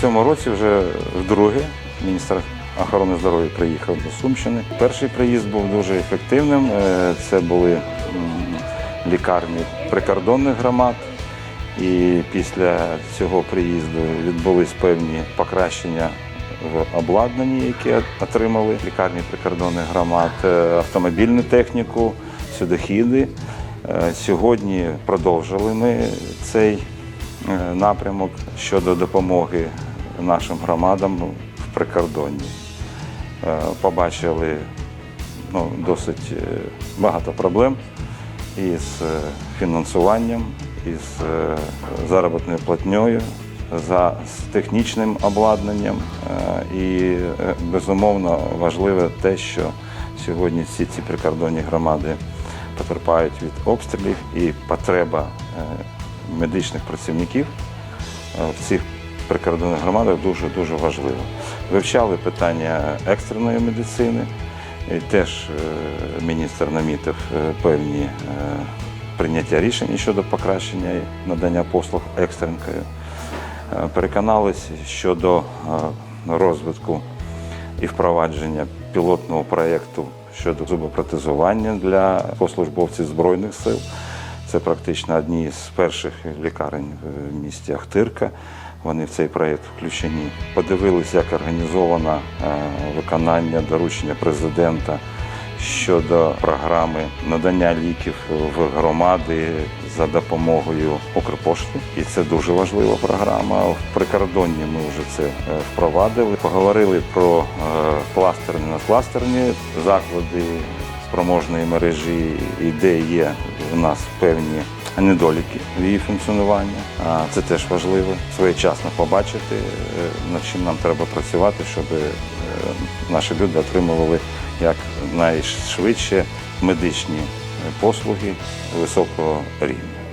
Цьому році вже вдруге міністр охорони здоров'я приїхав до Сумщини. Перший приїзд був дуже ефективним. Е, Це були лікарні прикордонних громад. І після цього приїзду відбулись певні покращення в обладнанні, яке отримали лікарні прикордонних громад, е, автомобільну техніку, сюдохіди. Е, Сьогодні продовжили ми цей напрямок щодо допомоги нашим громадам в прикордонні. Е, Побачили ну, досить е, багато проблем із е, фінансуванням, із е, заробітною платньою, за з технічним обладнанням. Е, І е, безумовно важливе те, що сьогодні всі ці прикордонні громади потерпають від обстрілів і потреба е, медичних працівників е, в цих прикордонних громадах дуже дуже важливо. Вивчали питання екстреної медицини. І теж е, міністр намітив е, певні прийняття рішень щодо покращення і надання послуг екстренкою. Переконалися щодо розвитку і впровадження пілотного проєкту щодо зубопротезування для послужбовців Збройних сил. Це практично одні з перших лікарень в місті Ахтирка. Вони в цей проєкт включені. Подивилися, як організовано е, виконання доручення президента щодо програми надання ліків в громади за допомогою Укрпошти. І це дуже важлива програма. В прикордонні ми вже це е, впровадили. Поговорили про е, кластерні надкластерні заклади спроможної мережі і де є в нас певні недоліки в її функціонуванні. Це теж важливо своєчасно побачити, е, над чим нам треба працювати, щоб е, наші люди отримували якнайшвидше медичні послуги високого рівня.